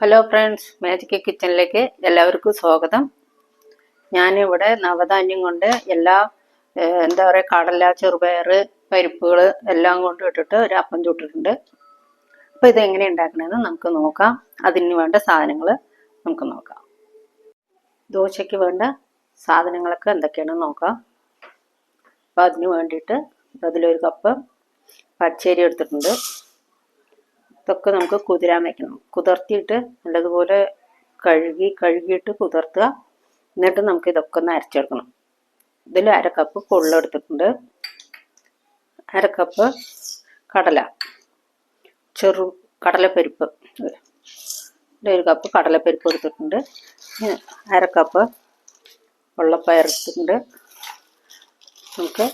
Hello friends magic കിച്ചണിലേക്ക് എല്ലാവർക്കും സ്വാഗതം. ഞാനിവിടെ നവധാന്യം കൊണ്ട് എല്ലാ എന്താ പറയുക കടല ചെറുപയർ പരിപ്പുകൾ എല്ലാം കൊണ്ട് ഇട്ടിട്ട് ഒരു അപ്പം ചുട്ടിട്ടുണ്ട്. അപ്പോൾ ഇതെങ്ങനെ ഉണ്ടാക്കണമെന്ന് നമുക്ക് നോക്കാം. അതിന് വേണ്ട സാധനങ്ങൾ നമുക്ക് നോക്കാം. ദോശയ്ക്ക് വേണ്ട സാധനങ്ങളൊക്കെ എന്തൊക്കെയാണെന്ന് നോക്കാം. അപ്പോൾ അതിന് വേണ്ടിയിട്ട് അതിലൊരു കപ്പ് പച്ചരി എടുത്തിട്ടുണ്ട്. ഇതൊക്കെ നമുക്ക് കുതിരാൻ വെക്കണം. കുതിർത്തിയിട്ട് നല്ലതുപോലെ കഴുകി കഴുകിയിട്ട് കുതിർത്തുക. എന്നിട്ട് നമുക്ക് ഇതൊക്കെ ഒന്ന് അരച്ചെടുക്കണം. ഇതിൽ അര കപ്പ് കൊള്ളെടുത്തിട്ടുണ്ട് അര കപ്പ് കടല. ചെറു കടലപ്പരിപ്പ്. ഒരു കപ്പ് കടലപ്പരിപ്പ് എടുത്തിട്ടുണ്ട്. അര കപ്പ് വെള്ളപ്പയർ എടുത്തിട്ടുണ്ട്. നമുക്ക്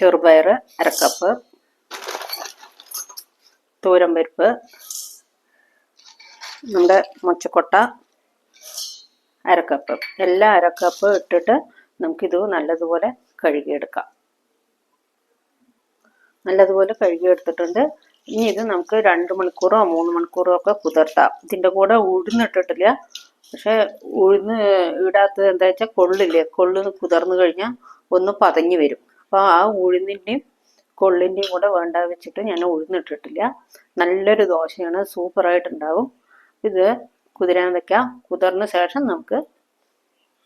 ചെറുപയർ അര കപ്പ് തൂരം പരിപ്പ് നമ്മുടെ മുച്ചക്കൊട്ട അരക്കപ്പ്. എല്ലാ അരക്കപ്പ് ഇട്ടിട്ട് നമുക്കിത് നല്ലതുപോലെ കഴുകിയെടുക്കാം. നല്ലതുപോലെ കഴുകിയെടുത്തിട്ടുണ്ട്. ഇനി ഇത് നമുക്ക് രണ്ട് മണിക്കൂറോ മൂന്ന് മണിക്കൂറോ ഒക്കെ കുതിർത്താം. ഇതിന്റെ കൂടെ ഉഴുന്നിട്ടിട്ടില്ല. പക്ഷെ ഉഴുന്ന് ഇടാത്തത് എന്താ വെച്ചാൽ കൊള്ളില്ലേ? കൊള്ളുന്ന് കുതിർന്നു കഴിഞ്ഞാൽ ഒന്ന് പതഞ്ഞു വരും. അപ്പോൾ ആ ഉഴുന്നിന്റെയും കൊള്ളിന്റെയും കൂടെ വേണ്ട വെച്ചിട്ട് ഞാൻ ഉഴുന്നിട്ടിട്ടില്ല. നല്ലൊരു ദോശയാണ് സൂപ്പറായിട്ടുണ്ടാവും. ഇത് കുതിരാൻ വെക്കാം. കുതിർന്ന ശേഷം നമുക്ക്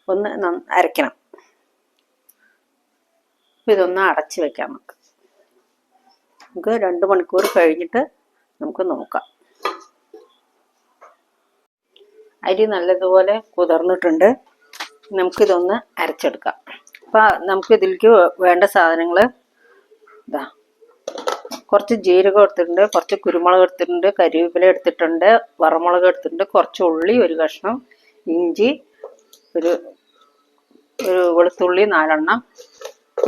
ഒന്ന് അരയ്ക്കണം. ഇതൊന്ന് അടച്ച് വെക്കാം നമുക്ക്. നമുക്ക് രണ്ട് മണിക്കൂർ കഴിഞ്ഞിട്ട് നമുക്ക് നോക്കാം. അരി നല്ലതുപോലെ കുതിർന്നിട്ടുണ്ട്. നമുക്കിതൊന്ന് അരച്ചെടുക്കാം. അപ്പം നമുക്ക് ഇതിലേക്ക് വേണ്ട സാധനങ്ങൾ ഇതാ കുറച്ച് ജീരകം എടുത്തിട്ടുണ്ട് കുറച്ച് കുരുമുളക് എടുത്തിട്ടുണ്ട് കരിവേപ്പില എടുത്തിട്ടുണ്ട് വറമുളക് എടുത്തിട്ടുണ്ട് കുറച്ച് ഉള്ളി ഒരു കഷ്ണം ഇഞ്ചി ഒരു ഒരു വെളുത്തുള്ളി നാലെണ്ണം.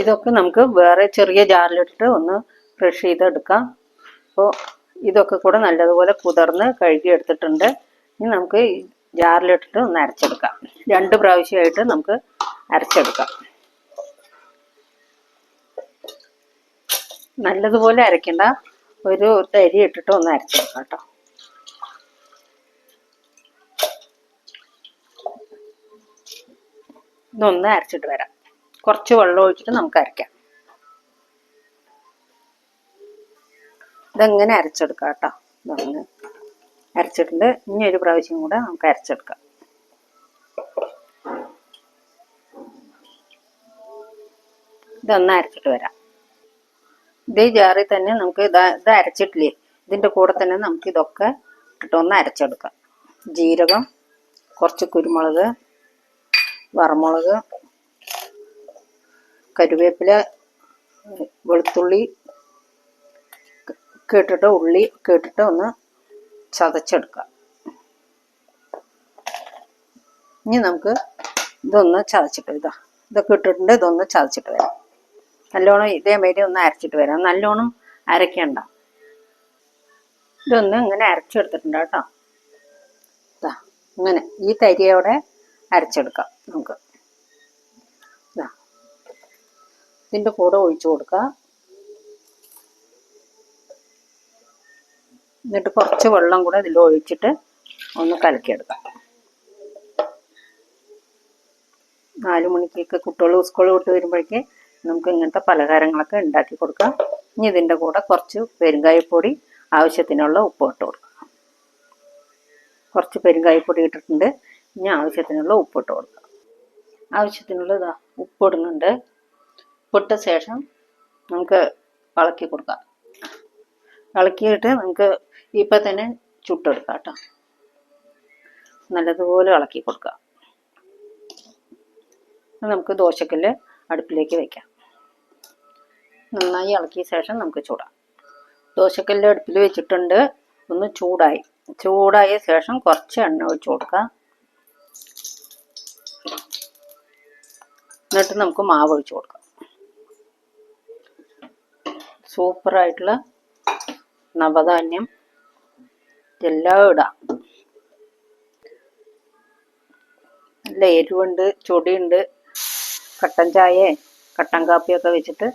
ഇതൊക്കെ നമുക്ക് വേറെ ചെറിയ ജാറിലിട്ടിട്ട് ഒന്ന് ക്രഷ് ചെയ്തെടുക്കാം. അപ്പോൾ ഇതൊക്കെ കൂടെ നല്ലതുപോലെ കുതിർന്ന് കഴുകി എടുത്തിട്ടുണ്ട്. ഇനി നമുക്ക് ജാറിലിട്ടിട്ട് ഒന്ന് അരച്ചെടുക്കാം. രണ്ട് പ്രാവശ്യമായിട്ട് നമുക്ക് അരച്ചെടുക്കാം. നല്ലതുപോലെ അരയ്ക്കണ്ട. ഒരു തരി ഇട്ടിട്ട് ഒന്ന് അരച്ചെടുക്കാം കേട്ടോ. ഇതൊന്ന് അരച്ചിട്ട് വരാം. കുറച്ച് വെള്ളം ഒഴിച്ചിട്ട് നമുക്ക് അരയ്ക്കാം. ഇതെങ്ങനെ അരച്ചെടുക്കാം കേട്ടോ? ഇതൊന്ന് അരച്ചിട്ടുണ്ട്. ഇനി ഒരു പ്രാവശ്യം കൂടെ നമുക്ക് അരച്ചെടുക്കാം. ഇതൊന്ന് അരച്ചിട്ട് വരാം. ഇതേ ജാറിൽ തന്നെ നമുക്ക് ഇത് ഇത് അരച്ചിട്ടില്ലേ? ഇതിന്റെ കൂടെ തന്നെ നമുക്ക് ഇതൊക്കെ ഇട്ടിട്ടൊന്ന് അരച്ചെടുക്കാം. ജീരകം കുറച്ച് കുരുമുളക് വറമുളക് കരുവേപ്പില വെളുത്തുള്ളി കേട്ടിട്ട് ഉള്ളി കേട്ടിട്ട് ഒന്ന് ചതച്ചെടുക്കാം. ഇനി നമുക്ക് ഇതൊന്ന് ചതച്ചിട്ട് ഇതാ ഇതൊക്കെ ഇട്ടിട്ടുണ്ട് ഇതൊന്ന് ചതച്ചിട്ട് വരാം. നല്ലോണം ഇതേമാരി ഒന്ന് അരച്ചിട്ട് വരാം. നല്ലോണം അരയ്ക്കണ്ട ഇതൊന്ന് ഇങ്ങനെ അരച്ചെടുത്തിട്ടുണ്ട് കേട്ടോ. ഇങ്ങനെ ഈ തരിയോടെ അരച്ചെടുക്കാം നമുക്ക്. ഇതാ ഇതിന്റെ കൂടെ ഒഴിച്ചു കൊടുക്കുക എന്നിട്ട് കുറച്ച് വെള്ളം കൂടെ ഇതിൽ ഒഴിച്ചിട്ട് ഒന്ന് കലക്കിയെടുക്കാം. നാല് മണിക്കൊക്കെ കുട്ടികൾ സ്കൂളിൽ വിട്ട് വരുമ്പോഴേക്ക് നമുക്ക് ഇങ്ങനത്തെ പലഹാരങ്ങളൊക്കെ ഉണ്ടാക്കി കൊടുക്കാം. ഇനി ഇതിന്റെ കൂടെ കുറച്ച് പെരുങ്കായപ്പൊടി ആവശ്യത്തിനുള്ള ഉപ്പ് ഇട്ട് കൊടുക്കാം. കുറച്ച് പെരുങ്കായപ്പൊടി ഇട്ടിട്ടുണ്ട്. ഇനി ആവശ്യത്തിനുള്ള ഉപ്പ് ഇട്ട് കൊടുക്കാം. ആവശ്യത്തിനുള്ള ഇതാ ഉപ്പ് ഇടുന്നുണ്ട്. ഉപ്പിട്ട ശേഷം നമുക്ക് ഇളക്കി കൊടുക്കാം. ഇളക്കിയിട്ട് നമുക്ക് ഇപ്പം തന്നെ ചുട്ടെടുക്കാം കേട്ടോ. നല്ലതുപോലെ ഇളക്കി കൊടുക്കാം. ഇത് നമുക്ക് ദോശക്കല്ല് അടുപ്പിലേക്ക് വെക്കാം. നന്നായി ഇളക്കിയ ശേഷം നമുക്ക് ചൂടാം. ദോശക്കല്ല് അടുപ്പിൽ വെച്ചിട്ടുണ്ട്. ഒന്ന് ചൂടായി. ചൂടായ ശേഷം കുറച്ച് എണ്ണ ഒഴിച്ച് കൊടുക്കാം. എന്നിട്ട് നമുക്ക് മാവ് ഒഴിച്ച് കൊടുക്കാം. സൂപ്പറായിട്ടുള്ള നവധാന്യം. എല്ലാം ഇടാം. നല്ല എരിവുണ്ട് ചൊടിയുണ്ട്. കട്ടൻ ചായയും കട്ടൻ കാപ്പിയൊക്കെ വെച്ചിട്ട്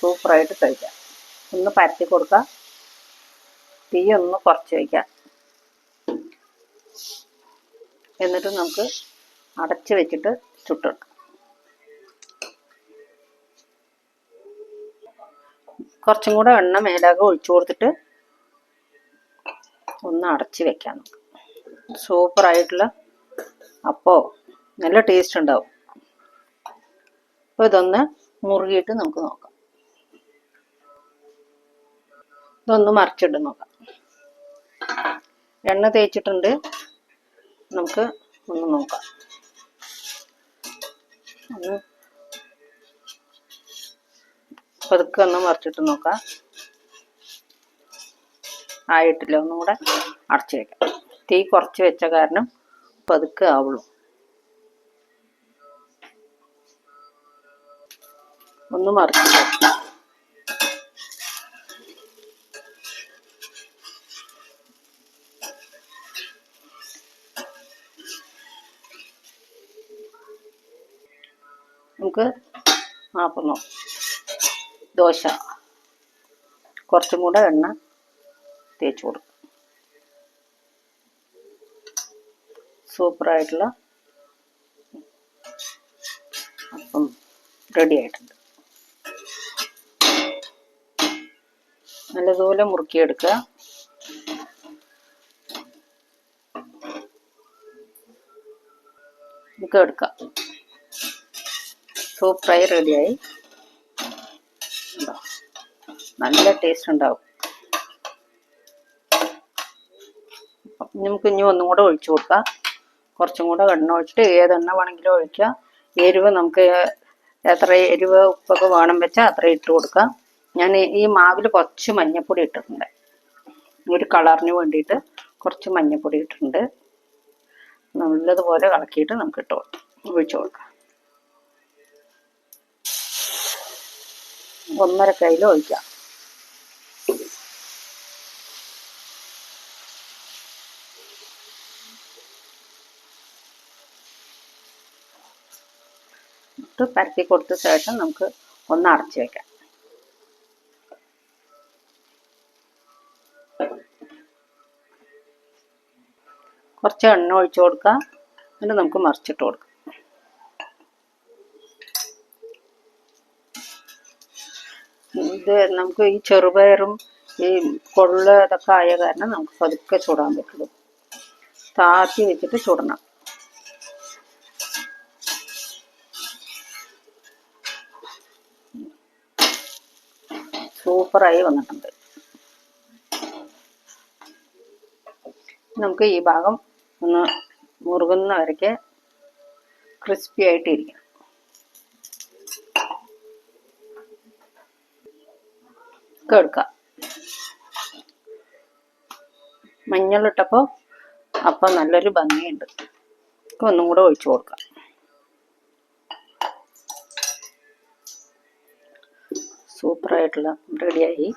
സൂപ്പറായിട്ട് കഴിക്കാം. ഒന്ന് പരത്തി കൊടുക്കുക തീ ഒന്ന് കുറച്ച് വയ്ക്കാം. എന്നിട്ട് നമുക്ക് അടച്ച് വെച്ചിട്ട് ചുട്ടെടുക്കാം. കുറച്ചും കൂടെ എണ്ണ മേലാകെ ഒഴിച്ചു കൊടുത്തിട്ട് ഒന്ന് അടച്ച് വെക്കാം. നമുക്ക് സൂപ്പറായിട്ടുള്ള അപ്പോ നല്ല ടേസ്റ്റ് ഉണ്ടാവും. അപ്പോൾ ഇതൊന്ന് മുറുകിയിട്ട് നമുക്ക് നോക്കാം. ഇതൊന്ന് മറിച്ചിട്ട് നോക്കാം. എണ്ണ തേച്ചിട്ടുണ്ട്. നമുക്ക് ഒന്ന് നോക്കാം. ഒന്ന് പതുക്കെ ഒന്ന് മറിച്ചിട്ട് നോക്കാം. ആയിട്ടില്ല ഒന്നും കൂടെ അടച്ചു വെക്കാം. തീ കുറച്ച് വെച്ച കാരണം പതുക്കെ ആവുള്ളൂ. ഒന്ന് മറിച്ച് നമുക്ക് ആക്കുന്നു ദോശ. കുറച്ചും കൂടെ എണ്ണ തേച്ച് കൊടുക്കും. സൂപ്പറായിട്ടുള്ള അപ്പം റെഡി ആയിട്ടുണ്ട്. നല്ലതുപോലെ മുറുക്കിയെടുക്കുക. നമുക്ക് എടുക്കാം സൂപ്പറായി റെഡിയായി നല്ല ടേസ്റ്റ് ഉണ്ടാവും. നമുക്ക് ഇനി ഒന്നും കൂടെ ഒഴിച്ചു കൊടുക്കാം. കുറച്ചും കൂടെ എണ്ണ ഒഴിച്ചിട്ട് ഏതെണ്ണ വേണമെങ്കിലും ഒഴിക്കാം. എരിവ് നമുക്ക് എത്ര എരിവ് ഉപ്പൊക്കെ വേണം വെച്ചാൽ അത്ര ഇട്ട് കൊടുക്കാം. ഞാൻ ഈ മാവിൽ കുറച്ച് മഞ്ഞൾപ്പൊടി ഇട്ടിട്ടുണ്ട്. ഒരു കളറിന് വേണ്ടിയിട്ട് കുറച്ച് മഞ്ഞൾപ്പൊടി ഇട്ടിട്ടുണ്ട്. നല്ലതുപോലെ ഇളക്കിയിട്ട് നമുക്ക് ഇട്ട് കൊടുക്കാം. ഒഴിച്ചു കൊടുക്കാം. ഒന്നര കയ്യിൽ ഒഴിക്കാം. ഇട്ട് പരത്തി കൊടുത്ത ശേഷം നമുക്ക് ഒന്ന് അടച്ചു വെക്കാം. കുറച്ച് എണ്ണ ഒഴിച്ചു കൊടുക്കാം. എന്നിട്ട് നമുക്ക് മറിച്ചിട്ട് കൊടുക്കാം. ഇത് നമുക്ക് ഈ ചെറുപയറും ഈ കൊള്ള ഇതൊക്കെ ആയ കാരണം നമുക്ക് പതുക്കെ ചൂടാൻ പറ്റുള്ളൂ. താത്തി വെച്ചിട്ട് ചുടണം. സൂപ്പറായി വന്നിട്ടുണ്ട്. നമുക്ക് ഈ ഭാഗം ഒന്ന് മുറുകുന്ന വരയ്ക്ക് ക്രിസ്പി ആയിട്ട് എടുക്കാം മഞ്ഞളിട്ടപ്പോൾ അപ്പം നല്ലൊരു ഭംഗിയുണ്ട്. ഒന്നും കൂടെ ഒഴിച്ചു കൊടുക്കാം. സൂപ്പറായിട്ടുള്ള റെഡിയായി.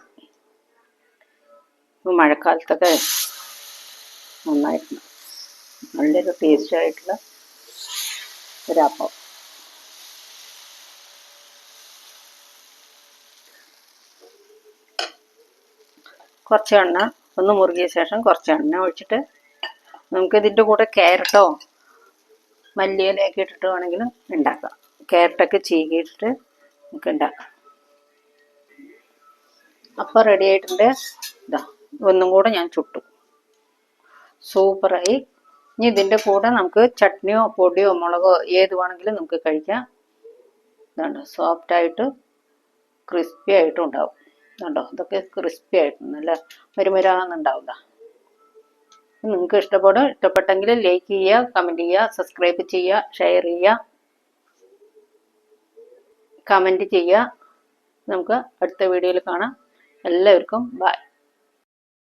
മഴക്കാലത്തൊക്കെ നന്നായിരുന്നു നല്ലൊരു ടേസ്റ്റ് ആയിട്ടുള്ള ഒരപ്പം കുറച്ച് എണ്ണ ഒന്ന് മുറുകിയ ശേഷം കുറച്ച് എണ്ണ ഒഴിച്ചിട്ട് നമുക്ക് ഇതിന്റെ കൂടെ ക്യാരറ്റോ മല്ലിയിലയൊക്കെ ഇട്ടിട്ട് വേണമെങ്കിലും ഉണ്ടാക്കാം. ക്യാരറ്റൊക്കെ ചീകിയിട്ടിട്ട് നമുക്ക് ഉണ്ടാക്കാം. അപ്പോൾ റെഡി ആയിട്ടുണ്ട്. ഇതാ ഒന്നും കൂടെ ഞാൻ ചുട്ടു. സൂപ്പറായി. ഇനി ഇതിന്റെ കൂടെ നമുക്ക് ചട്നിയോ പൊടിയോ മുളകോ ഏത് വേണമെങ്കിലും നമുക്ക് കഴിക്കാം. ഇതാണ് സോഫ്റ്റായിട്ട് ക്രിസ്പി ആയിട്ടും ഉണ്ടാവും. കണ്ടോ ഇതൊക്കെ ക്രിസ്പി ആയിട്ട് നല്ല മരുമരാന്നുണ്ടാവില്ല നിങ്ങൾക്ക് ഇഷ്ടപ്പെടും ഇഷ്ടപ്പെട്ടെങ്കിൽ ലൈക്ക് ചെയ്യുക കമന്റ് ചെയ്യുക സബ്സ്ക്രൈബ് ചെയ്യുക ഷെയർ ചെയ്യുക കമന്റ് ചെയ്യുക. നമുക്ക് അടുത്ത വീഡിയോയിൽ കാണാം. എല്ലാവർക്കും ബൈ